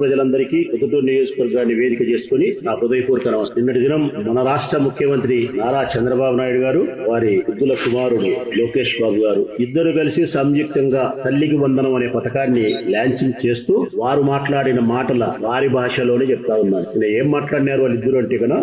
ప్రజలందరికీ పొద్దుటూరు నియోజకవర్గాన్ని వేదిక చేసుకుని నా హృదయపూర్వక నమస్కారం. నిన్నటి దినం మన రాష్ట్ర ముఖ్యమంత్రి నారా చంద్రబాబు నాయుడు గారు వారి వృద్ధుల కుమారుడు లోకేష్ బాబు గారు ఇద్దరు కలిసి సంయుక్తంగా తల్లికి వందనం అనే పథకాన్ని లాంచింగ్ చేస్తూ వారు మాట్లాడిన మాటల వారి భాషలోనే చెప్తా ఉన్నారు నేను ఏం మాట్లాడినారు వాళ్ళిద్దరు అంటే కదా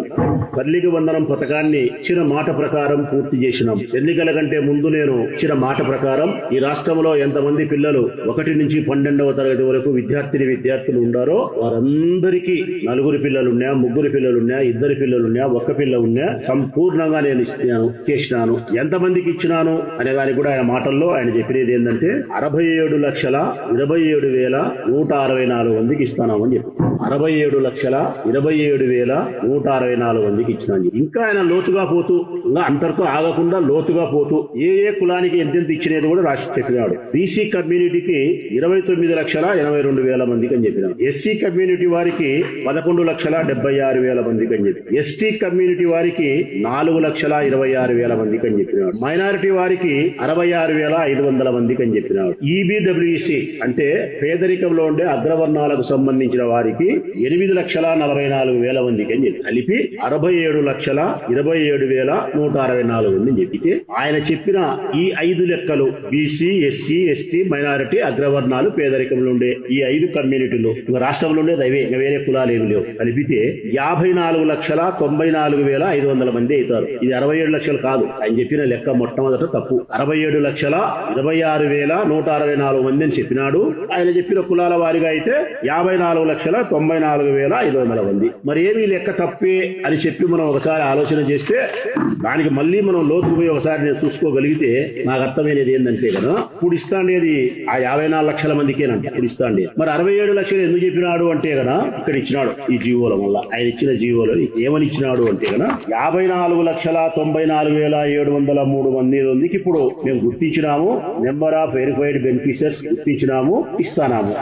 తల్లికి వందనం పథకాన్ని ఇచ్చిన మాట ప్రకారం పూర్తి చేసినాం. ఎన్నికల కంటే ముందు నేను ఇచ్చిన మాట ప్రకారం ఈ రాష్ట్రంలో ఎంతమంది పిల్లలు ఒకటి నుంచి పన్నెండవ తరగతి వరకు విద్యార్థిని విద్యార్థులు ఉండాలి. ఉన్నారో వారందరికీ నలుగురు పిల్లలున్నా ముగ్గురు పిల్లలున్నా ఇద్దరు పిల్లలున్నా ఒక్క పిల్ల ఉన్నా సంపూర్ణంగా నేను ఇచ్చినాను చేసినాను. ఎంతమందికి ఇచ్చినాను అనే దానికి కూడా ఆయన మాటల్లో ఆయన చెప్పినది ఏంటంటే అరవై ఏడు లక్షల ఇరవై ఏడు వేల నూట అరవై నాలుగు మందికి ఇస్తానామని చెప్పి. అరవై ఏడు లక్షల ఇరవై ఏడు వేల నూట అరవై నాలుగు మందికి ఇచ్చినాను ఇంకా ఆయన లోతుగా పోతూ ఇంకా అంతటితో ఆగకుండా లోతుగా పోతూ ఏ ఏ కులానికి ఎంతెంత ఇచ్చినది కూడా రాసి చెప్పినాడు. బీసీ కమ్యూనిటీకి ఇరవై తొమ్మిది లక్షల ఎనభై రెండు వేల మందికి అని చెప్పినాడు. ఎస్సీ కమ్యూనిటీ వారికి పదకొండు లక్షల డెబ్బై ఆరు వేల మందికి అని చెప్పి. ఎస్టీ కమ్యూనిటీ వారికి నాలుగు లక్షల ఇరవై ఆరు వేల మందికి అని చెప్పినాడు. మైనారిటీ వారికి అరవై ఆరు వేల ఐదు వందల మందికి అని చెప్పినాడు. ఈబిడబ్ల్యూసి అంటే పేదరికంలో ఉండే అగ్రవర్ణాలకు సంబంధించిన వారికి ఎనిమిది లక్షల నలభై నాలుగు వేల మందికి అని చెప్పి. కలిపి అరవై ఏడు లక్షల ఇరవై ఏడు వేల నూట అరవై నాలుగు మంది చెప్పితే ఆయన చెప్పిన ఈ ఐదు లెక్కలు బీసీ ఎస్సీ ఎస్టీ మైనారిటీ అగ్రవర్ణాలు పేదరికంలో ఉండే ఈ ఐదు కమ్యూనిటీలు రాష్ట్రంలో ఉండేది అవే ఇంకా వేరే కులాలు ఏమి లేవు. కలిపితే యాభై నాలుగు లక్షల తొంభై నాలుగు వేల ఐదు వందల మంది అవుతారు. ఇది అరవై ఏడు లక్షలు కాదు. ఆయన చెప్పిన లెక్క మొట్టమొదట తప్పు. అరవై ఏడు లక్షల ఇరవై ఆరు వేల నూట అరవై నాలుగు మంది అని చెప్పినాడు. ఆయన చెప్పిన కులాల వారిగా అయితే యాభై నాలుగు లక్షల తొంభై నాలుగు వేల ఐదు వందల మంది. మరి ఏమి లెక్క తప్పే అని చెప్పి మనం ఒకసారి ఆలోచన చేస్తే దానికి మళ్ళీ మనం లోతుకు పోయి ఒకసారి నేను చూసుకోగలిగితే నాకు అర్థమైనది ఏంటంటే కదా ఇప్పుడు ఇస్తాండేది ఆ యాభై నాలుగు లక్షల మందికేనంట ఇప్పుడు ఇస్తాండేది మరి అరవై ఏడు లక్షలు ఎందుకు చెప్పినాడు అంటే కదా ఇక్కడ ఇచ్చినాడు ఈ జీవోల వల్ల. ఆయన ఇచ్చిన జీవోలు ఏమని ఇచ్చినాడు అంటే కదా యాభై నాలుగు లక్షల తొంభై నాలుగు వేల ఏడు వందల మూడు మంది మందికి ఇప్పుడు మేము గుర్తించినాము. నెంబర్ ఆఫ్ వెరిఫైడ్ బెనిఫిషియర్స్ గుర్తించినాము. ఇస్తానాము.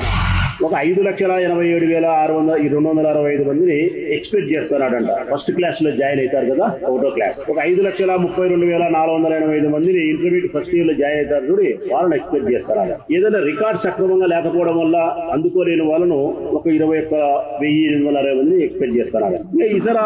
ఒక ఐదు లక్షల ఎనభై ఏడు వేల ఆరు వందల ఈ రెండు వందల అరవై ఐదు మందిని ఎక్స్పెక్ట్ చేస్తున్నాడంట ఫస్ట్ క్లాస్లో జాయిన్ అవుతారు కదా ఒకటో క్లాస్ ఒక ఐదు లక్షల ముప్పై రెండు వేల నాలుగు వందల ఎనభై ఐదు మందిని ఇంటర్మీడియట్ ఫస్ట్ ఇయర్లో జాయిన్ అవుతారు చూడి వాళ్ళని ఎక్స్పెక్ట్ చేస్తారు ఏదైనా రికార్డ్ సక్రమంగా లేకపోవడం వల్ల అందుకోలేని వాళ్ళను ఒక ఇరవై ఒక్క వెయ్యి ఎనిమిది వందల అరవై మంది ఎక్స్పెక్ట్ చేస్తారట ఇతర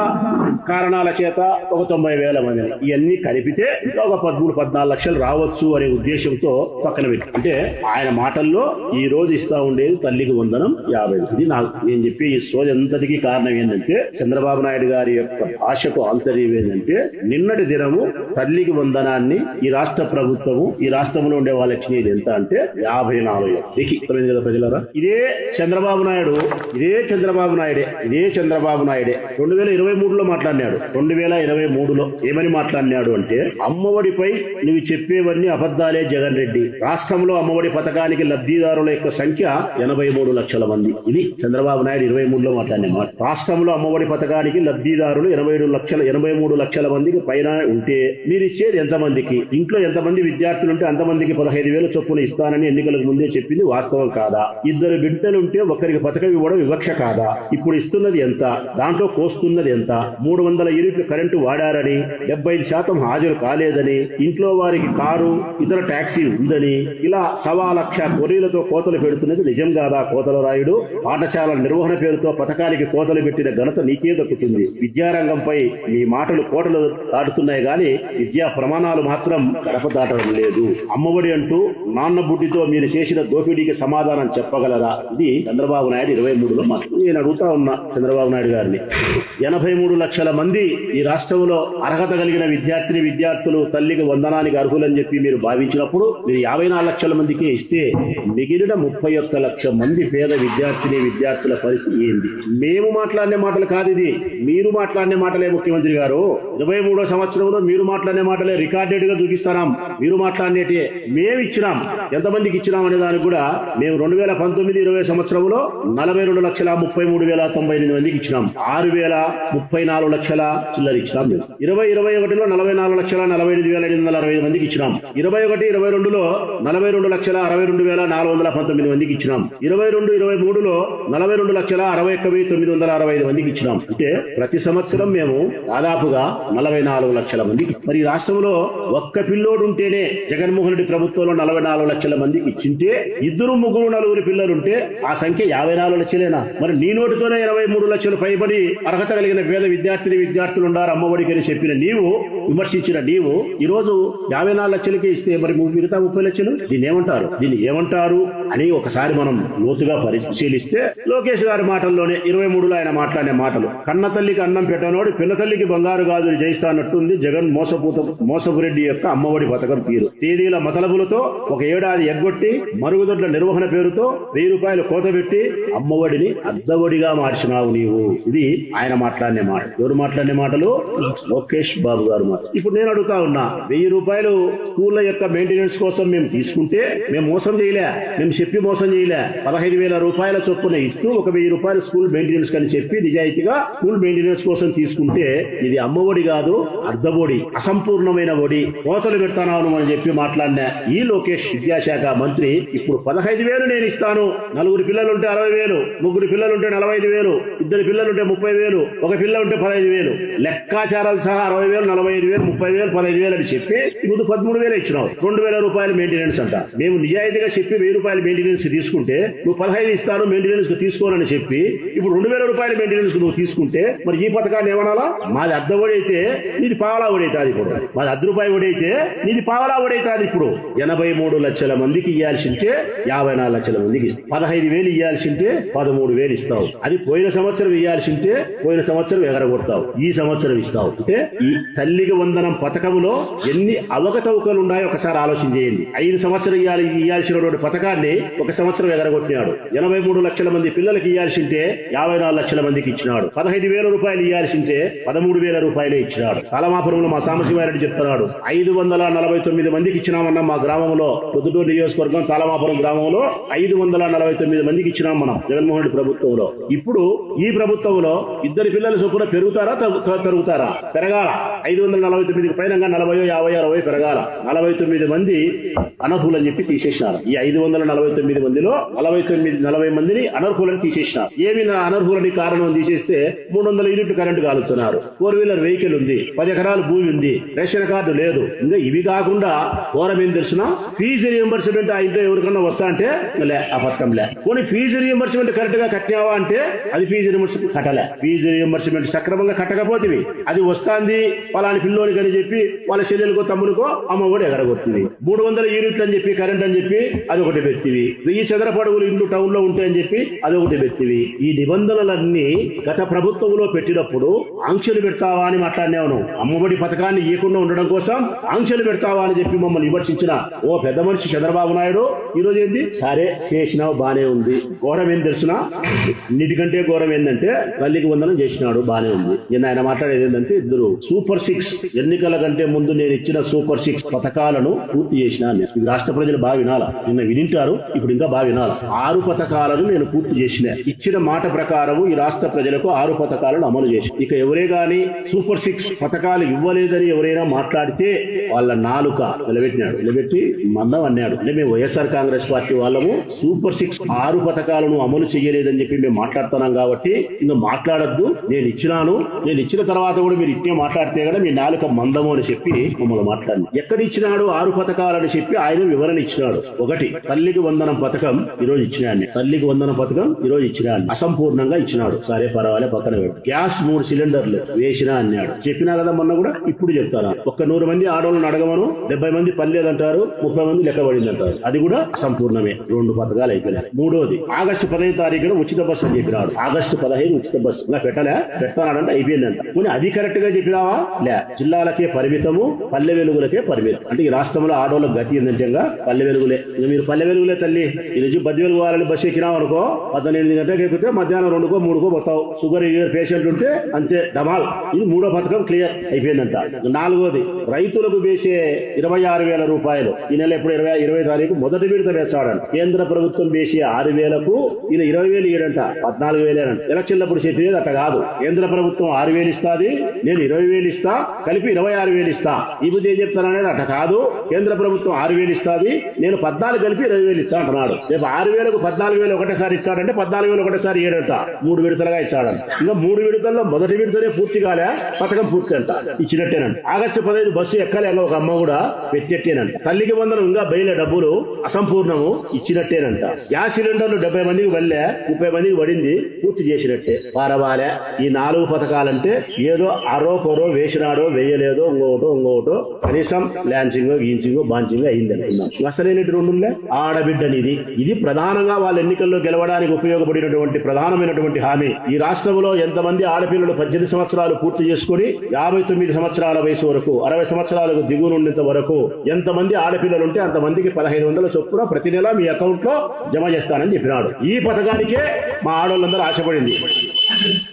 కారణాల చేత ఒక తొంభై వేల మంది ఇవన్నీ కలిపితే ఒక పదమూడు పద్నాలుగు లక్షలు రావచ్చు అనే ఉద్దేశంతో పక్కన పెట్టి అంటే ఆయన మాటల్లో ఈ రోజు ఇస్తా ఉండేది తల్లికి వందనం యాభై ఇది నాకు నేను చెప్పే ఈ సోది అంతటికీ కారణం ఏంటంటే చంద్రబాబు నాయుడు గారి యొక్క భాషకు ఆంతర్యం ఏంటంటే నిన్నటి దినము తల్లికి వందనాన్ని ఈ రాష్ట్ర ప్రభుత్వము ఈ రాష్ట్రంలో ఉండే వాళ్ళకి ఎంత అంటే యాభై నాలుగు దికి. కదా ప్రజలరా? ఇదే చంద్రబాబు నాయుడు ఇదే చంద్రబాబు నాయుడే ఇదే చంద్రబాబు నాయుడే. రెండు వేల ఇరవై మూడులో మాట్లాడినాడు. రెండు వేల ఇరవై మూడులో ఏమని మాట్లాడినాడు అంటే అమ్మఒడిపై నువ్వు చెప్పేవన్నీ అబద్ధాలే జగన్ రెడ్డి. రాష్ట్రంలో అమ్మఒడి పథకానికి లబ్ధిదారుల యొక్క సంఖ్య ఎనభై మూడు మూడు లక్షల మంది. ఇది చంద్రబాబు నాయుడు ఇరవై మూడులో మాట్లాడిన. రాష్ట్రంలో అమ్మఒడి పథకానికి లబ్ధిదారులు ఎనభై ఏడు లక్షల ఎనభై మూడు లక్షల మందికి పైన ఉంటే మీరు ఇచ్చేది ఎంతమందికి? ఇంట్లో ఎంతమంది విద్యార్థులు ఉంటే అంతమందికి పదహైదు వేల చొప్పున ఇస్తానని ఎన్నికలకు ముందే చెప్పింది వాస్తవం కాదా? ఇద్దరు బిడ్డలు ఉంటే ఒకరికి పథకం ఇవ్వడం వివక్ష కాదా? ఇప్పుడు ఇస్తున్నది ఎంత? దాంట్లో కోస్తున్నది ఎంత? మూడు వందల యూనిట్లు కరెంటు వాడారని డెబ్బై ఐదు శాతం హాజరు కాలేదని ఇంట్లో వారికి కారు ఇతర ట్యాక్సీ ఉందని ఇలా సవా లక్ష కొరీలతో కోతలు పెడుతున్నది నిజం కాదా కోతల రాయుడు పాఠశాల నిర్వహణ పేరుతో పథకానికి కోతలు పెట్టిన ఘనత నీకే దక్కుతుంది. విద్యారంగంపై మీ మాటలు కోటలు దాటుతున్నాయి గాని విద్యా ప్రమాణాలు మాత్రం గడప దాటడం లేదు. అమ్మఒడి అంటూ నాన్న బుడ్డితో మీరు చేసిన దోపిడీకి సమాధానం చెప్పగలరా? ఇది చంద్రబాబు నాయుడు ఇరవై మూడులో మాట నేను అడుగుతా ఉన్నా చంద్రబాబు నాయుడు గారిని. ఎనభై మూడు లక్షల మంది ఈ రాష్ట్రంలో అర్హత కలిగిన విద్యార్థిని విద్యార్థులు తల్లికి వందనానికి అర్హులని చెప్పి మీరు భావించినప్పుడు మీరు యాభై నాలుగు లక్షల మందికి ఇస్తే మిగిలిన ముప్పై ఒక్క లక్ష మంది పేద విద్యార్థిని విద్యార్థుల పరిస్థితి ఏంది? మేము మాట్లాడిన మాటలు కాదు ఇది. మీరు మాట్లాడిన మాటలే ముఖ్యమంత్రి గారు. ఇరవై మూడో సంవత్సరంలో మీరు మాట్లాడిన మాటలే రికార్డెడ్గా చూపిస్తాం మీరు మాట్లాడినట్టే మేము ఇచ్చినాం. ఎంతమందికి ఇచ్చినాం అనే దానికి కూడా మేము రెండు వేల పంతొమ్మిది ఇరవై సంవత్సరంలో నలభై రెండు లక్షల ముప్పై మూడు వేల తొంభై ఎనిమిది మందికి ఇచ్చినాం. ఆరు వేల ముప్పై నాలుగు లక్షల చిల్లర ఇచ్చినాం మేము. ఇరవై ఇరవై ఒకటిలో నలభై నాలుగు లక్షల నలభై ఎనిమిది వేల ఎనిమిది వందల అరవై ఐదు మందికి ఇచ్చినాం. ఇరవై ఒకటి ఇరవై రెండులో నలభై రెండు లక్షల అరవై రెండు వేల నాలుగు వందల పంతొమ్మిది మందికి ఇచ్చినాం. ఇరవై రెండు ఇరవై మూడులో నలభై రెండు లక్షల అరవై ఒక్క వెయ్యి తొమ్మిది వందల అరవై ఐదు మందికి ఇచ్చినాం. అంటే ప్రతి సంవత్సరం మేము దాదాపుగా నలభై నాలుగు లక్షల మందికి. మరి రాష్ట్రంలో ఒక్క పిల్లోడు ఉంటేనే జగన్మోహన్ రెడ్డి ప్రభుత్వంలో నలభై నాలుగు లక్షల మందికి ఇచ్చింటే ఇద్దరు ముగ్గురు నలుగురు పిల్లలుంటే ఆ సంఖ్య యాభై నాలుగు లక్షలేనా? మరి నీ నోటితోనే ఇరవై మూడు లక్షలు పైబడి అర్హత కలిగిన పేద విద్యార్థిని విద్యార్థులు ఉన్నారు అమ్మఒడికి అని చెప్పిన నీవు విమర్శించిన నీవు ఈ రోజు యాభై నాలుగు లక్షలకే ఇస్తే మరి మిగతా ముప్పై లక్షలు? దీన్ని ఏమంటారు దీన్ని ఏమంటారు? అని ఒకసారి మనం లోతుగా పరిశీలిస్తే లోకేష్ గారి మాటల్లోనే ఇరవై మూడులో ఆయన మాట్లాడే మాటలు. కన్న తల్లికి అన్నం పెట్టనోడు పిల్ల తల్లికి బంగారు గాజులు జయిస్తా అన్నట్టుంది జగన్ మోసపూత మోసపురెడ్డి యొక్క అమ్మఒడి పథకం తీరు. తేదీల మతలబులతో ఒక ఏడాది ఎగ్గొట్టి మరుగుదొడ్ల నిర్వహణ పేరుతో వెయ్యి రూపాయలు కోత పెట్టి అమ్మఒడిని అద్దఒడిగా మార్చినావు నీవు. ఇది ఆయన మాట్లాడిన మాట. ఎవరు మాట్లాడిన మాటలు? లోకేష్ బాబు గారు మాట ఇప్పుడు నేను అడుగుతా ఉన్నా వెయ్యి రూపాయలు స్కూళ్ళ యొక్క మెయింటెనెన్స్ కోసం మేము తీసుకుంటే మేము మోసం చేయలే. మేము చెప్పి మోసం చేయలే. పదహైదు వేల రూపాయల చొప్పున ఇస్తూ ఒక వెయ్యి రూపాయలు స్కూల్ మెయింటెనెన్స్ అని చెప్పి నిజాయితీగా స్కూల్ మెయింటెనెన్స్ కోసం తీసుకుంటే ఇది అమ్మఒడి కాదు అర్ధబొడి అసంపూర్ణమైన ఒడి. కోతలు పెడతాను అని చెప్పి మాట్లాడిన ఈ లోకేష్ విద్యాశాఖ మంత్రి ఇప్పుడు పదహైదు వేలు నేను ఇస్తాను. నలుగురు పిల్లలుంటే అరవై వేలు ముగ్గురు పిల్లలుంటే నలభై ఐదు వేలు ఇద్దరు పిల్లలుంటే ముప్పై వేలు ఒక పిల్ల ఉంటే పదహైదు వేలు. లెక్కాచారాలు సహా అరవై వేలు నలభై ఐదు వేలు ముప్పై వేలు పదహైదు వేలు అని చెప్పి ముందు పదమూడు వేలు ఇచ్చినావు. రెండు వేల రూపాయలు మెయింటెనెన్స్ అంట. మేము నిజాయితీగా చెప్పి వెయ్యి రూపాయలు మెయింటెనెన్స్ తీసుకుంటే నువ్వు పదహైదు ఇస్తాను మెయింటెనెన్స్కు తీసుకోనని చెప్పి ఇప్పుడు రెండు వేల రూపాయలు మెయింటెనెన్స్కు నువ్వు తీసుకుంటే మరి ఈ పథకాన్ని ఏమనాలా? మాది అర్ధ ఒడైతే నీది పావలా ఒడి అవుతుంది ఇప్పుడు. మాది అర్ధ రూపాయి ఒడైతే అయితే నీది పావలా ఒడి ఇప్పుడు. ఎనభై మూడు లక్షల మందికి ఇవ్వాల్సింటే యాభై నాలుగు లక్షల మందికి ఇస్తాం. పదహైదు వేలు ఇవ్వాల్సింటే పదమూడు వేలు ఇస్తావు. అది పోయిన సంవత్సరం ఇవ్వాల్సింటే పోయిన సంవత్సరం ఎగరగొడతావు. ఈ సంవత్సరం ఇస్తావు. అంటే ఈ తల్లికి వందనం పథకంలో ఎన్ని అవకతవకలు ఉన్నాయో ఒకసారి ఆలోచన చేయండి. ఐదు సంవత్సరం ఇవ్వాలి ఇవ్వాల్సినటువంటి పథకాన్ని ఒక సంవత్సరం ఎగరగొట్టినాడు. ఎనభై మూడు లక్షల మంది పిల్లలకి ఇవ్వాల్సింటే యాభై నాలుగు లక్షల మందికి ఇచ్చినాడు. పదహైదు వేల రూపాయలు ఇవ్వాల్సింటే పదమూడు వేల రూపాయలే ఇచ్చినాడు. కాలమాపురంలో మా సాంబశివారెడ్డి చెప్తున్నాడు ఐదు వందల నలభై తొమ్మిది మందికి ఇచ్చినామన్న మా గ్రామంలో పొద్దుటూరు నియోజకవర్గం తాలమాపురం గ్రామంలో ఐదు వందల నలభై తొమ్మిది మందికి ఇచ్చినాం మనం జగన్మోహన్ రెడ్డి ప్రభుత్వంలో. ఇప్పుడు ఈ ప్రభుత్వంలో ఇద్దరు పిల్లల చొప్పున పెరుగుతారా తరుగుతారా? పెరగాల. ఐదు వందల నలభై తొమ్మిదికి పైన నలభై యాభై అరవై పెరగాల. నలభై తొమ్మిది మంది అనర్హులని చెప్పి తీసేసినారు. ఈ ఐదు వందల నలభై తొమ్మిది మందిలో నలభై తొమ్మిది నలభై మందిని అనర్హులని తీసేసినారు. ఏమి నా అనర్హులని కారణం తీసేస్తే మూడు వందల యూనిట్లు కరెంటు కాలుస్తున్నారు. ఫోర్ వీలర్ వెహికల్ ఉంది పది ఎకరాల భూమి ఉంది రేషన్ కార్డు లేదు. ఇంకా ఇవి కాకుండా ఘోరం ఏం తెలిసిన? ఫీజు రియంబర్స్మెంట్ ఆ ఇంట్లో ఎవరికన్నా వస్తా అంటే లే ఆ పథకం లే. కొన్ని ఫీజు రియంబర్స్మెంట్ కరెక్ట్గా కట్టినావా అంటే అది ఫీజు రియంబర్స్మెంట్ కట్టలే. ఫీజు రియంబర్స్మెంట్ సక్రమంగా కట్టకపోతే అది వస్తాంది పలాని పిల్లోనికి అని చెప్పి వాళ్ళ చెల్లెలకో తమ్మునికో అమ్మ కూడా ఎగరగొట్టింది మూడు వందల యూనిట్లు అని చెప్పి కరెంట్ అని చెప్పి అది ఒకటి పెత్తివి వెయ్యి చదరపడుగులు ఇంట్లో ఇండ్లు టౌన్లో ఉంటాయని చెప్పి అది ఒకటి ఈ నిబంధనలన్నీ గత ప్రభుత్వంలో పెట్టినప్పుడు ఆంక్షలు పెడతావా అని మాట్లాడినావు అమ్మఒడి పథకాన్ని ఇవ్వకుండా ఉండడం కోసం ఆంక్షలు పెడతావా అని చెప్పి మమ్మల్ని విమర్శించిన ఓ పెద్ద మనిషి చంద్రబాబు నాయుడు ఈ రోజు ఏంది? సరే చేసినావు బానే ఉంది. ఘోరం ఏం తెలుసునా? నీటికంటే ఘోరం ఏంటంటే తల్లికి వందనం చేసినాడు బానే ఉంది. నిన్న ఆయన మాట్లాడేది ఏంటంటే ఇద్దరు సూపర్ సిక్స్ ఎన్నికల కంటే ముందు నేను ఇచ్చిన సూపర్ సిక్స్ పథకాలను పూర్తి చేసిన రాష్ట్ర ప్రజలు బాగా వినాలా. నిన్న వినింటారు ఇప్పుడు ఇంకా బాగా వినాలా. ఆరు ఆరు పథకాలను నేను పూర్తి చేసిన. ఇచ్చిన మాట ప్రకారం ఈ రాష్ట్ర ప్రజలకు ఆరు పథకాలను అమలు చేసిన. ఇక ఎవరే గాని సూపర్ సిక్స్ పథకాలు ఇవ్వలేదని ఎవరైనా మాట్లాడితే వాళ్ళ నాలుక నిలబెట్టినాడు. నిలబెట్టి మందం అన్నాడు. అంటే మేము వైఎస్ఆర్ కాంగ్రెస్ పార్టీ వాళ్ళము. సూపర్ సిక్స్ ఆరు పథకాలను అమలు చేయలేదని చెప్పి మేము మాట్లాడుతున్నాం కాబట్టి ఇంకా మాట్లాడొద్దు. నేను ఇచ్చినాను. నేను ఇచ్చిన తర్వాత కూడా మీరు ఇట్టే మాట్లాడితే కూడా మీ నాలుక మందము అని చెప్పి మమ్మల్ని మాట్లాడి ఎక్కడ ఇచ్చినాడు? ఆరు పథకాలని చెప్పి ఆయన వివరణ ఇచ్చినాడు. ఒకటి తల్లికి వందనం పథకం ఈ రోజు ఇచ్చినాడు తల్లికి వందన పథకం ఈ రోజు ఇచ్చినాడు అసంపూర్ణంగా ఇచ్చినాడు. సరే పర్వాలే పక్కన గ్యాస్ మూడు సిలిండర్లు వేసినా అన్నాడు. చెప్పినా కదా మొన్న కూడా ఇప్పుడు చెప్తారా? ఒక్క నూరు మంది ఆడవాళ్ళని అడగమను డెబ్బై మంది పనిలేదంటారు ముప్పై మంది లెక్కబడింది అంటారు అది కూడా అసంపూర్ణమే. రెండు పథకాలు అయిపోయినాయి. మూడోది ఆగస్టు పదహైదు తారీఖున ఉచిత బస్సు అని చెప్పినాడు. ఆగస్టు పదహైదు ఉచిత బస్సు. ఇలా పెట్టలే? పెడతానంటే అయిపోయిందంట. కొన్ని అది కరెక్ట్గా చెప్పినావా? లే జిల్లాలకే పరిమితము పల్లె వెలుగులకే పరిమితం. అంటే ఈ రాష్ట్రంలో ఆడవాళ్ళ గతి ఏంటంటే పల్లె వెలుగులే. మీరు పల్లె వెలుగులే తల్లి. ఈ రోజు బద్ది వెలుగు వాళ్ళని బస్సు ఎక్కినాం అనుకో పద్దెనిమిది గంటలకు ఎక్కితే మధ్యాహ్నం రెండుకో మూడుకో పోతావు. షుగర్ ఇయర్ పేషెంట్ ఉంటే అంతే డమాల్ ఇది మూడో పథకం క్లియర్ అయిపోయిందంట. నాలుగోది రైతులకు వేసే ఇరవై ఆరు వేల రూపాయలు. ఈ నెల ఎప్పుడు ఇరవై ఇరవై తారీఖు మొదటి విడత వేస్తాడంట. కేంద్ర ప్రభుత్వం వేసే ఆరు వేలకు ఈయన ఇరవై వేలు ఇయ్యడంట. పద్నాలుగు వేలేనంట. ఎలక్షన్లప్పుడు చెప్పేది అట్ట కాదు. కేంద్ర ప్రభుత్వం ఆరు వేలు ఇస్తాది నేను ఇరవై వేలు ఇస్తా కలిపి ఇరవై ఆరు వేలు ఇస్తా. ఈ బుద్ధి ఏం చెప్తాననేది అట్ట కాదు. కేంద్ర ప్రభుత్వం ఆరు వేలు ఇస్తాది నేను పద్నాలుగు కలిపి ఇరవై వేలు ఇస్తా అంటున్నాడు. రేపు ఆరు వేలకు పద్నాలుగు వేలు ఒకటేసారి ఇస్తాడంటే పద్నాలుగు వేలు ఒకటేసారి ఏడంట మూడు విడతలుగా ఇచ్చాడంట. ఇంకా మూడు విడతల్లో మొదటి విడతనే పూర్తి కాలే పథకం పూర్తి అంట ఇచ్చినట్టేనంట. ఆగస్టు పదహైదు బస్సు ఎక్కాలి ఒక అమ్మ కూడా పెట్టినట్టేనంట. తల్లికి వందనం ఇంకా బయల డబ్బులు అసంపూర్ణము ఇచ్చినట్టేనంట. గ్యాస్ సిలిండర్లు డెబ్బై మందికి వెళ్ళే ముప్పై మందికి పడింది పూర్తి చేసినట్టే. పారవాలే ఈ నాలుగు పథకాలంటే ఏదో అరో కొరో వేసినాడో వేయలేదో ఇంకోటో ఇంకోటో కనీసం ల్యాన్సింగ్ గీన్సింగ్ బాన్సింగ్ అయింది అనుకున్నాం అసలైనటువంటి ఆడబిడ్డనిది ఇది ప్రధానంగా వాళ్ళ ఎన్నికల్లో గెలవడానికి ఉపయోగపడినటువంటి ప్రధానమైనటువంటి హామీ. ఈ రాష్ట్రంలో ఎంతమంది ఆడపిల్లలు పద్దెనిమిది సంవత్సరాలు పూర్తి చేసుకుని యాభై తొమ్మిది సంవత్సరాల వయసు వరకు అరవై సంవత్సరాలకు దిగునుండేంత వరకు ఎంతమంది ఆడపిల్లలు ఉంటే అంతమందికి పదహైదు వందల చొప్పున ప్రతి నెల మీ అకౌంట్లో జమ చేస్తానని చెప్పినాడు. ఈ పథకానికే మా ఆడవాళ్ళందరూ ఆశపడింది.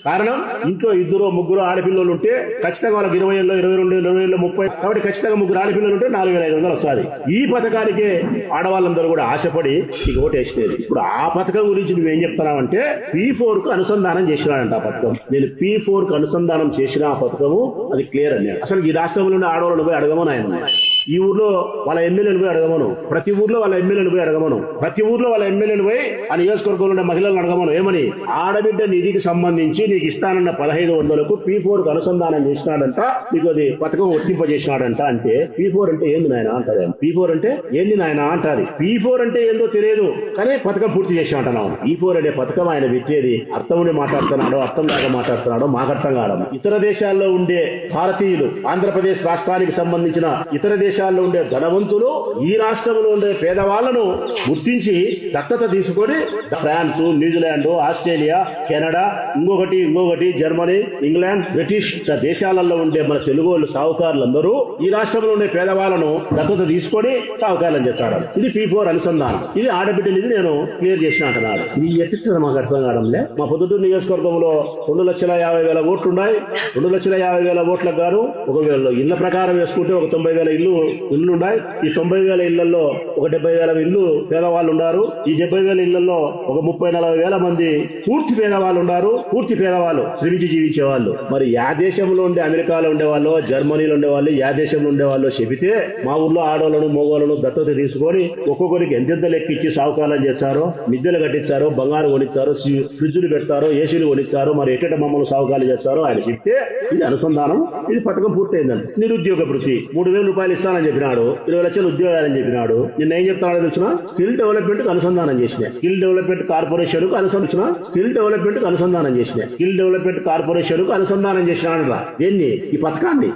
కారణం ఇంట్లో ఇద్దరు ముగ్గురు ఆడపిల్లలు ఉంటే ఖచ్చితంగా వాళ్ళకి ఇరవై ఏళ్ళు ఇరవై రెండు ఇరవై ఏళ్ళు ముప్పై కాబట్టి ఖచ్చితంగా ముగ్గురు ఆడపిల్లలు ఉంటే నాలుగు వేల ఐదు వందలు వస్తుంది. ఈ పథకానికే ఆడవాళ్ళందరూ కూడా ఆశపడి ఇక ఓటు వేసినది ఇప్పుడు ఆ పథకం గురించి నువ్వేం చెప్తున్నావంటే పీ ఫోర్కు అనుసంధానం చేసినాడంట ఆ పథకం. నేను పీ ఫోర్కు అనుసంధానం చేసిన ఆ పథకము అది క్లియర్ అన్నాడు అసలు ఈ రాష్ట్రంలో ఉన్న ఆడవాళ్ళని పోయి అడగమని ఆయన ఈ ఊర్లో వాళ్ళ ఎమ్మెల్యేలు పోయి అడగమను. ప్రతి ఊర్లో వాళ్ళ ఎమ్మెల్యేలు పోయి అడగమను. ప్రతి ఊర్లో వాళ్ళ ఎమ్మెల్యేలు పోయి ఆ నియోజకవర్గంలో ఉండే మహిళలను అడగమను. ఏమని? ఆడబిడ్డ నిధికి సంబంధించి నీకు ఇస్తానన్న పదహైదు వందలకు పీ ఫోర్కు అనుసంధానం చేసినాడంట. నీకు అది పథకం వర్తింపజేసినాడంట అంటే పీ ఫోర్ అంటే ఏంది నాయన అంటది పీ ఫోర్ అంటే ఏంది నాయన అంటారు. పీ ఫోర్ అంటే ఏందో తెలియదు కానీ పథకం పూర్తి చేసి అంటున్నాను పీ ఫోర్ అనే పథకం ఆయన పెట్టేది అర్థముని మాట్లాడుతున్నాడు మాట్లాడుతున్నాడో అర్థం కాక మాట్లాడుతున్నాడో మాకు అర్థం కావడం. ఇతర దేశాల్లో ఉండే భారతీయులు ఆంధ్రప్రదేశ్ రాష్ట్రానికి సంబంధించిన ఇతర దేశాల్లో ఉండే ధనవంతులు ఈ రాష్ట్రంలో ఉండే పేదవాళ్ళను గుర్తించి దత్తత తీసుకొని ఫ్రాన్స్ న్యూజిలాండ్ ఆస్ట్రేలియా కెనడా ఇంకొకటి ఇంకొకటి జర్మనీ ఇంగ్లాండ్ బ్రిటిష్ దేశాలలో ఉండే మన తెలుగు వాళ్ళు సాహుకారులందరూ ఈ రాష్ట్రంలో ఉండే పేదవాళ్ళను దత్తత తీసుకొని సాహుకారులను చేస్తారు ఇది పీ ఫోర్ అనుసంధానం. ఇది ఆడబిడ్డలు ఇది నేను క్లియర్ చేసిన అంటున్నాడు ఇది ఎట్టింది మాకు అర్థం కావడంలే మా పొద్దుటూరు నియోజకవర్గంలో రెండు లక్షల యాభై వేల ఓట్లు ఉన్నాయి రెండు లక్షల యాభై వేల ఓట్లకు గారు ఒక వేల ఇళ్ళ ప్రకారం వేసుకుంటే ఒక తొంభై వేల ఇల్లు ఇల్లు ఉన్నాయి ఈ తొంభై వేల ఇళ్ళలో ఒక డెబ్బై వేల ఇల్లు పేదవాళ్ళు ఉన్నారు. ఈ డెబ్బై వేల ఇళ్ళలో ఒక ముప్పై నలభై వేల మంది పూర్తి పేదవాళ్ళు ఉన్నారు. పూర్తి పేదవాళ్ళు శ్రమించి జీవించే వాళ్ళు మరి యా దేశంలో ఉండే అమెరికాలో ఉండేవాళ్ళు జర్మనీలో ఉండేవాళ్ళు యా దేశంలో ఉండేవాళ్ళు చెబితే మా ఊర్లో ఆడవాళ్ళను మగవాళ్ళను దత్తత తీసుకొని ఒక్కొక్కరికి ఎంతెంత లెక్కిచ్చి సావుకాలం చేస్తారో మిద్దెలు కట్టించారు బంగారు కొనిచ్చారు ఫ్రిడ్జ్లు పెడతారు ఏసీలు కొనిచ్చారు మరి ఎక్కడ మమ్మల్ని సావుకాలు చేస్తారో ఆయన చెప్తే ఇది అనుసంధానం ఇది పథకం పూర్తయిందండి నిరుద్యోగ వృత్తి. మూడు వేల రూపాయలు ఇస్తారు అనుసంధానం చెప్పినాడు. ఇరవై లక్షలు ఉద్యోగాలని చెప్పినాడు. నిన్న ఏం చెప్తాడో తెలిసిన? స్కిల్ డెవలప్మెంట్కు అనుసంధానం చేసిన స్కిల్ డెవలప్మెంట్ కార్పొరేషన్కు అనుసంధించిన స్కిల్ డెవలప్మెంట్కు అనుసంధానం చేసిన స్కిల్ డెవలప్మెంట్ కార్పొరేషన్కు అనుసంధానం చేసినాడు దేన్ని? ఈ పథకాన్ని.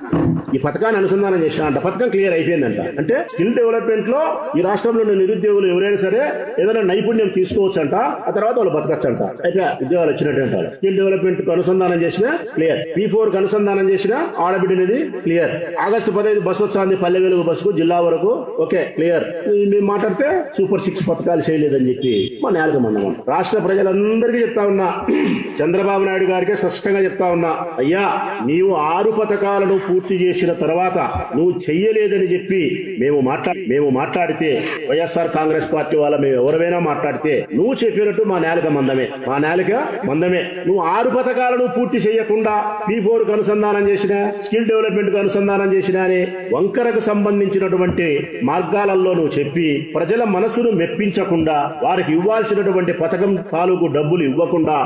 ఈ పథకాన్ని అనుసంధానం చేసినాడంట. పథకం క్లియర్ అయిపోయిందంట. అంటే స్కిల్ డెవలప్మెంట్లో ఈ రాష్ట్రంలో నిరుద్యోగులు ఎవరైనా సరే ఏదైనా నైపుణ్యం తీసుకోవచ్చు అంట ఆ తర్వాత వాళ్ళు బతకచ్చంట. అయితే ఉద్యోగాలు వచ్చినట్టు అంటారు. స్కిల్ డెవలప్మెంట్కు అనుసంధానం చేసిన క్లియర్. పీ ఫోర్కు అనుసంధానం చేసిన ఆడబిడ్డనిది క్లియర్. ఆగస్టు పదహైదు బస్సు వస్తుంది పల్లె వెలుగు బస్సుకు జిల్లా వరకు. Okay clear. మేము మాట్లాడితే సూపర్ సిక్స్ పథకాలు చేయలేదని చెప్పి మా నేలకు మందం రాష్ట్ర ప్రజలందరికీ చెప్తా ఉన్నా. చంద్రబాబు నాయుడు గారికి స్పష్టంగా చెప్తా ఉన్నా. అయ్యా నీవు ఆరు పథకాలను పూర్తి చేసిన తర్వాత నువ్వు చెయ్యలేదని చెప్పి మేము మాట్లా మేము మాట్లాడితే వైఎస్ఆర్ కాంగ్రెస్ పార్టీ వాళ్ళ మేము ఎవరైనా మాట్లాడితే నువ్వు చెప్పినట్టు మా నేలక మందమే. మా నేలక మందమే. నువ్వు ఆరు పథకాలను పూర్తి చేయకుండా పీ ఫోర్కు అనుసంధానం చేసిన స్కిల్ డెవలప్మెంట్కు అనుసంధానం చేసిన అని వంకరకు సంబంధించినటువంటి మార్గాలలోనూ చెప్పి ప్రజల మనసును మెప్పించకుండా వారికి ఇవ్వాల్సినటువంటి పథకం తాలూకు డబ్బులు ఇవ్వకుండా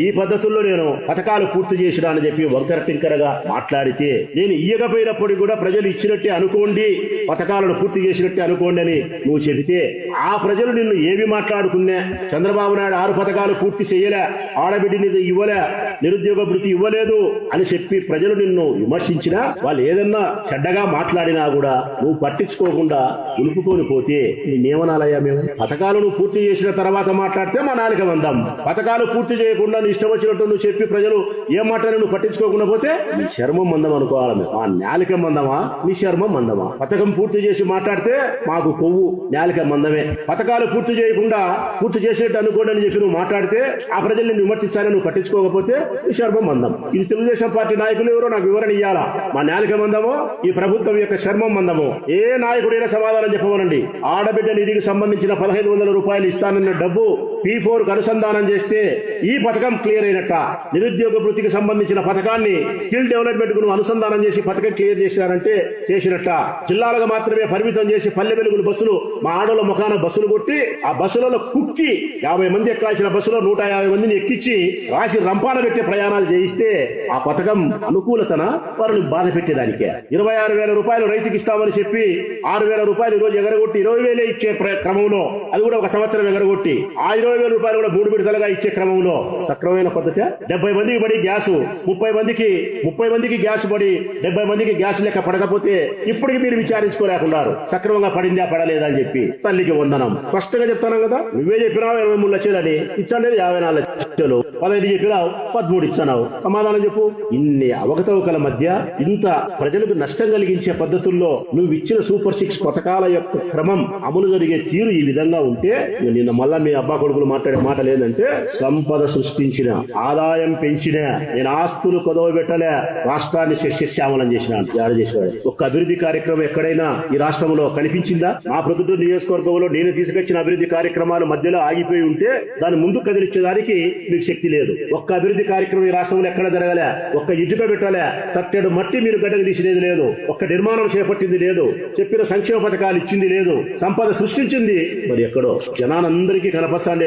ఈ పద్ధతుల్లో నేను పథకాలు పూర్తి చేసిన అని చెప్పి వంకర టింకరగా మాట్లాడితే నేను ఇయ్యకపోయినప్పుడు కూడా ప్రజలు ఇచ్చినట్టే అనుకోండి పథకాలను పూర్తి చేసినట్టే అనుకోండి అని నువ్వు చెబితే ఆ ప్రజలు నిన్ను ఏమి మాట్లాడుకున్నా? చంద్రబాబు నాయుడు ఆరు పథకాలు పూర్తి చేయలే ఆడబిడ్డని ఇవ్వలే నిరుద్యోగ భృతి ఇవ్వలేదు అని చెప్పి ప్రజలు నిన్ను విమర్శించినా వాళ్ళు ఏదన్నా చెడ్డగా మాట్లాడినా కూడా నువ్వు పట్టించుకోకుండా ఉలుపుకొని పోతే నేనేమనాలయ్యా మేము? పథకాలు నువ్వు పూర్తి చేసిన తర్వాత మాట్లాడితే మా నాలుక మందం పథకాలు పూర్తి చేయకుండా నీ ఇష్టం వచ్చినట్టు నువ్వు చెప్పి ప్రజలు ఏం మాట్లాడి నువ్వు పట్టించుకోకుండా పోతే నీ చర్మం మందం అనుకోవాలి మేము. మా నాలిక మందమా? నీ చర్మం మందమా? పథకం పూర్తి చేసి మాట్లాడితే మాకు కొవ్వు నాలిక మందమే. పథకాలు పూర్తి చేయకుండా పూర్తి చేసినట్టు అనుకోండి అని చెప్పి నువ్వు మాట్లాడితే ఆ ప్రజల్ని విమర్శించాలని నువ్వు పట్టించుకోకపోతే నీ చర్మం మందం. ఇది తెలుగుదేశం పార్టీ నాయకులు ఎవరో నాకు వివరణ ఇవ్వాలా మా నాలిక మందమో? ఈ ప్రభుత్వం యొక్క చర్మం సంబంధము. ఏ నాయకుడైనా సమాధానం చెప్పవనండి ఆడబిడ్డ నిధికి సంబంధించిన పదహైదు వందల రూపాయలు ఇస్తానన్న డబ్బు పీ ఫోర్కు అనుసంధానం చేస్తే ఈ పథకం క్లియర్ అయినట్ట. నిరుద్యోగ వృత్తికి సంబంధించిన పథకాన్ని స్కిల్ డెవలప్మెంట్కు అనుసంధానం చేసి పథకం క్లియర్ చేసినారంటే చేసినట్ట. జిల్లాలకు మాత్రమే పరిమితం చేసి పల్లె వెలుగులు బస్సులు మా ఆడోళ్ళ ముఖాన బస్సులు కొట్టి ఆ బస్సులలో కుక్కి యాభై మంది ఎక్కాల్సిన బస్సులో నూట యాభై మందిని ఎక్కించి రాసి రంపాన పెట్టే ప్రయాణాలు చేయిస్తే ఆ పథకం అనుకూలతన వారిని బాధ పెట్టేదానికే. ఇరవై ఆరు వేల రూపాయలు రైతుకి ఇస్తామని చెప్పి ఆరు వేల రూపాయలు ఈ రోజు ఎగరగొట్టి ఇరవై వేలే ఇచ్చే క్రమంలో. అది కూడా ఒక సంవత్సరం ఎగరగొట్టి. ఆ ఇరవై వేల రూపాయలు కూడా మూడు విడతలుగా ఇచ్చే క్రమంలో సక్రమమైన పద్ధతి. డెబ్బై మందికి పడి గ్యాస్ ముప్పై మందికి ముప్పై మందికి గ్యాస్ పడి డెబ్బై మందికి గ్యాస్ లెక్క పడకపోతే ఇప్పటికి మీరు విచారించుకోలేకున్నారు. సక్రమంగా పడిందా పడలేదా అని చెప్పి తల్లికి వందనం. స్పష్టంగా చెప్తాను కదా నువ్వే చెప్పినావు ఇరవై మూడు లక్షలని. ఇచ్చండి యాభై నాలుగు లక్షలు. పదహైదు చెప్పినావు పదమూడు ఇచ్చావు సమాధానం చెప్పు. ఇన్ని అవకతవకల మధ్య ఇంత ప్రజలకు నష్టం కలిగించే పద్ధతుల్లో నువ్వు ఇచ్చిన సూపర్ సిక్స్ పథకాల యొక్క క్రమం అమలు జరిగే తీరు ఈ విధంగా ఉంటే నిన్న మళ్ళా మీ అబ్బా కొడుకులు మాట్లాడే మాట లేదంటే సంపద సృష్టించిన ఆదాయం పెంచిన నేను ఆస్తులు కొదవ పెట్టలే రాష్ట్రాన్ని శస్యశ్యామలం చేసిన యాడ చేసేవాడు? ఒక్క అభివృద్ధి కార్యక్రమం ఎక్కడైనా ఈ రాష్ట్రంలో కనిపించిందా? మా ప్రభుత్వ నియోజకవర్గంలో నేను తీసుకొచ్చిన అభివృద్ధి కార్యక్రమాలు మధ్యలో ఆగిపోయి ఉంటే దాని ముందు కదిలించేదానికి మీకు శక్తి లేదు. ఒక్క అభివృద్ధి కార్యక్రమం ఈ రాష్ట్రంలో ఎక్కడ జరగలే? ఒక్క ఇటుక పెట్టలే తట్టెడు మట్టి మీరు గడ్డకు తీసినది లేదు. ఒక్క నిర్మాణం చేపట్టింది లేదు. చెప్పిన సంక్షేమ పథకాలు ఇచ్చింది లేదు. సంపద సృష్టించింది మరి ఎక్కడో? జనానందరికీ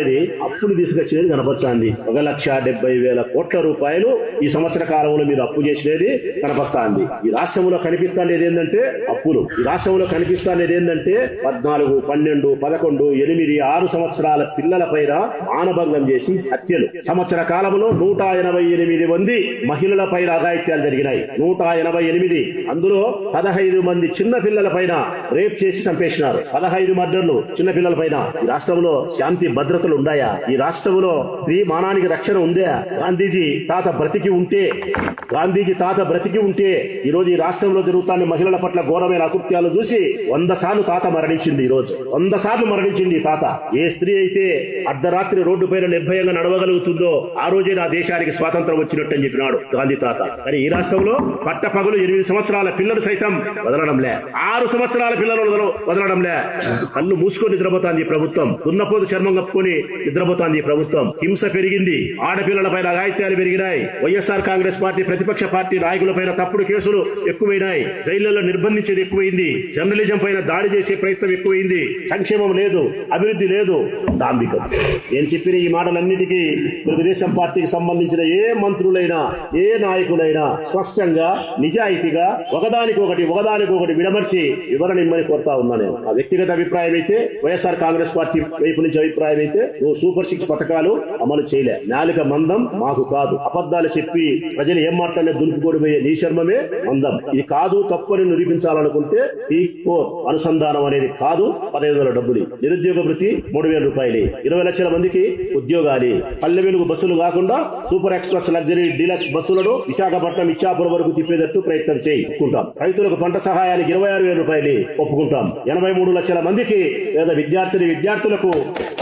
అనేది అప్పులు తీసుకొచ్చేది కనపరచాంది. ఒక లక్ష డెబ్బై వేల కోట్ల రూపాయలు ఈ సంవత్సర కాలంలో మీరు అప్పు చేసినది కనపస్తాంది. ఈ రాష్ట్రంలో కనిపిస్తానేది ఏంటంటే అప్పులు. ఈ రాష్ట్రంలో కనిపిస్తానేది ఏంటంటే పద్నాలుగు పన్నెండు పదకొండు ఎనిమిది ఆరు సంవత్సరాల పిల్లల పైన మానభంగం చేసి హత్యలు. సంవత్సర కాలంలో నూట ఎనభై ఎనిమిది మంది మహిళల పైన అఘాయిత్యాలు జరిగినాయి. నూట ఎనభై ఎనిమిది. అందులో పదహైదు మంది చిన్న పిల్లల పైన రేప్ చేసి చంపేసినారు. పదహైదు మర్డర్లు చిన్న పిల్లల పైన. ఈ రాష్ట్రంలో శాంతి భద్రతలు ఉన్నాయా ఈ రాష్ట్రంలో స్త్రీ మానానికి రక్షణ ఉందా? గాంధీజీ తాత బ్రతికి ఉంటే గాంధీజీ తాత బ్రతికి ఉంటే ఈ రోజు ఈ రాష్ట్రంలో జరుగుతున్న మహిళల పట్ల ఘోరమైన అకృత్యాలు చూసి వంద సార్లు తాత మరణించింది ఈ రోజు వంద సార్లు మరణించింది తాత. ఏ స్త్రీ అయితే అర్ధరాత్రి రోడ్డు పైన నిర్భయంగా నడవగలుగుతుందో ఆ రోజే నా దేశానికి స్వాతంత్రం వచ్చినట్టు అని చెప్పినాడు గాంధీ తాత. కానీ ఈ రాష్ట్రంలో పట్టపగలు ఎనిమిది సంవత్సరాల పిల్లలు సైతం వదలడంలే. ఆరు సంవత్సరాల పిల్లలు వదలడం వదలడంలే. కళ్ళు మూసుకొని నిద్రపోతాంది ప్రభుత్వం. దున్నపోతు చర్మం కప్పుకొని నిద్రపోతోంది ప్రభుత్వం. హింస పెరిగింది. ఆడపిల్లల పైన అఘాయిత్యాలు పెరిగినాయి. వైఎస్ఆర్ కాంగ్రెస్ పార్టీ ప్రతిపక్ష పార్టీ నాయకుల పైన తప్పుడు కేసులు ఎక్కువైనాయి. జైళ్ళలో నిర్బంధించేది ఎక్కువైంది. జర్నలిజం పైన దాడి చేసే ప్రయత్నం ఎక్కువైంది. సంక్షేమం లేదు. అభివృద్ధి లేదు. దాంబికం నేను చెప్పిన ఈ మాటలన్నిటికీ తెలుగుదేశం పార్టీకి సంబంధించిన ఏ మంత్రులైనా ఏ నాయకులైనా స్పష్టంగా నిజాయితీగా ఒకదానికొకటి ఒకదానికొకటి విడమర్చి వివరణ ఇమ్మని కోరుతా ఉన్నా నేను. ఆ వ్యక్తిగత అభిప్రాయం అయితే వైఎస్ఆర్ కాంగ్రెస్ పార్టీ వైపు నుంచి అభిప్రాయం అయితే నువ్వు సూపర్ సిక్స్ పథకాలు అమలు చేయలే. నాలుక మందం మాకు కాదు. అబద్ధాలు చెప్పి ప్రజలు ఏం మాట్లాడినా దులుపుకోడిపోయే నీ శర్మమే మందం. ఇది కాదు తప్పని నిరూపించాలనుకుంటే పీక్ ఫోర్ అనుసంధానం అనేది కాదు పదహైదు వందల డబ్బులు. నిరుద్యోగ వృత్తి మూడు వేల రూపాయలు. ఇరవై లక్షల మందికి ఉద్యోగాలు. పల్లె వెలుగు బస్సులు కాకుండా సూపర్ ఎక్స్ప్రెస్ లగ్జరీ డీలక్స్ బస్సులను విశాఖపట్నం ఇచ్చాపురం వరకు తిప్పేటట్టు ప్రయత్నం చేయి. ఒప్పుకుంటాం. రైతులకు పంట సహాయానికి ఇరవై ఆరు వేల రూపాయలు. ఒప్పుకుంటాం. ఎనభై మూడు లక్షల మందికి లేదా విద్యార్థిని విద్యార్థులకు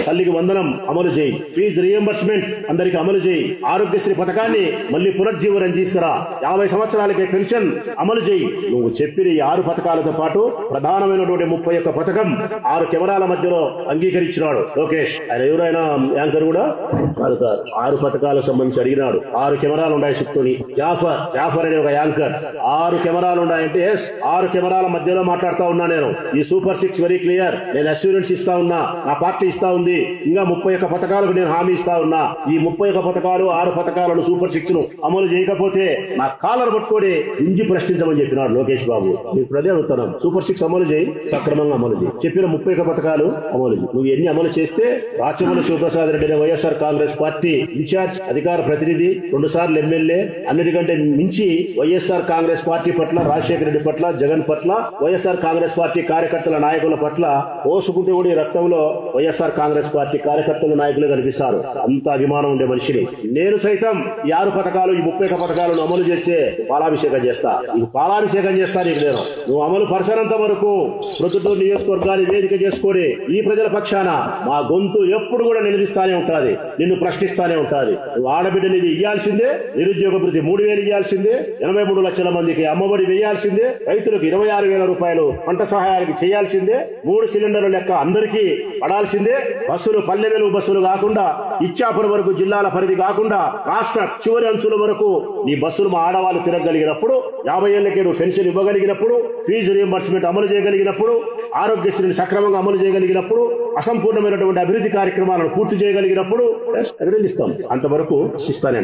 తల్లికి వందనం అమలు చేయి. ఫీజు రియంబర్స్మెంట్ అందరికి అమలు చేయి. ఆరోగ్యశ్రీ పథకాన్ని మళ్ళీ పునర్జీవనం తీసుకురా. యాభై సంవత్సరాలకే పెన్షన్ అమలు చేయి. నువ్వు చెప్పిన ఈ ఆరు పథకాలతో పాటు ప్రధానమైనటువంటి ముప్పై ఒక్క పథకం ఆరు కెమెరాల మధ్యలో అంగీకరించినాడు. లోకేష్ ఆయన ఎవరైనా యాంకర్ కూడా? కాదు కాదు ఆరు పథకాలకు సంబంధించి అడిగినాడు. ఆరు కెమెరాలు ఉన్నాయి చుట్టూని జాఫర్ జాఫర్ అనే ఒక యాంకర్. ఆరు కెమెరాలు ఉన్నాయంటే ఎస్ ఆరు కెమెరాల మధ్యలో మాట్లాడుతా ఉన్నా నేను. ఈ సూపర్ సిక్స్ వెరీ క్లియర్. నేను అస్యూరెన్స్ ఇస్తా ఉన్నా. నా పార్టీ ఇస్తా ఉంది. ఇంకా ముప్పై ఒక్క పథకాలకు నేను హామీ ఇస్తా ఉన్నా. ఈ ముప్పై ఒక్క పథకాలు ఆరు పథకాలను సూపర్ సిక్స్ను అమలు చేయకపోతే నా కాలర్ పట్టుకొని ఇంజి ప్రశ్నించమని చెప్పినాడు లోకేష్ బాబు. ఇప్పుడు అదే అడుగుతున్నాం. సూపర్ సిక్స్ అమలు చేయి సక్రమంగా అమలు చేయి. చెప్పిన ముప్పై ఒక్క పథకాలు అమలు నువ్వు ఎన్ని అమలు చేస్తే Rachamalli Sivaprasad Reddy YSR Congress party incharge అధికార ప్రతినిధి రెండు సార్లు ఎమ్మెల్యే అన్నిటికంటే మించి వైఎస్ఆర్ కాంగ్రెస్ పార్టీ పట్ల రాజశేఖర రెడ్డి పట్ల జగన్ పట్ల వైఎస్ఆర్ కాంగ్రెస్ పార్టీ కార్యకర్తల నాయకుల పట్ల పోసుకుంటే కూడా రక్తంలో వైఎస్ఆర్ కాంగ్రెస్ పార్టీ కార్యకర్తలు నాయకులు కనిపిస్తారు. అంత అభిమానం ఉండే మనిషిని. నేను సైతం ఈ ఆరు పథకాలు ఈ ముప్పై పథకాలను అమలు చేస్తే పాలాభిషేకం చేస్తా. ఈ పాలాభిషేకం చేస్తా నీకు నేను. నువ్వు అమలు పరచనంత వరకు ప్రొద్దుటూరు నియోజకవర్గాన్ని వేదిక చేసుకొని ఈ ప్రజల పక్షాన మా గొంతు ఎప్పుడు కూడా నిలదీస్తానే ఉంటాది. నిన్ను ప్రశ్నిస్తానే ఉంటాది. నువ్వు ఆడబిడ్డని ఇవ్వాల్సిందే నిరుద్యోగ భృతి మూడు వేలు ఇవ్వాల్సిందే ఎనభై మూడు లక్షల మందికి అమ్మఒడి వేయాల్సిందే రైతులకు ఇరవై ఆరు వేల రూపాయలు పంట సహాయానికి చేయాల్సిందే మూడు సిలిండర్ల లెక్క అందరికీ పడాల్సిందే బస్సులు పల్లె పల్లె బస్సులు కాకుండా ఇచ్చాపురం వరకు జిల్లాల పరిధి కాకుండా రాష్ట్ర చివరి అంచుల వరకు నీ బస్సులు మా ఆడవాళ్ళు తిరగలిగినప్పుడు యాభై ఏళ్ళకే నువ్వు పెన్షన్ ఇవ్వగలిగినప్పుడు ఫీజు రియంబర్స్మెంట్ అమలు చేయగలిగినప్పుడు ఆరోగ్యశ్రీని సక్రమంగా అమలు చేయగలిగినప్పుడు అసంపూర్ణమైనటువంటి అభివృద్ధి కార్యక్రమాలను పూర్తి చేయగలిగినప్పుడు అభినందిస్తాం అంతవరకు శిస్తానే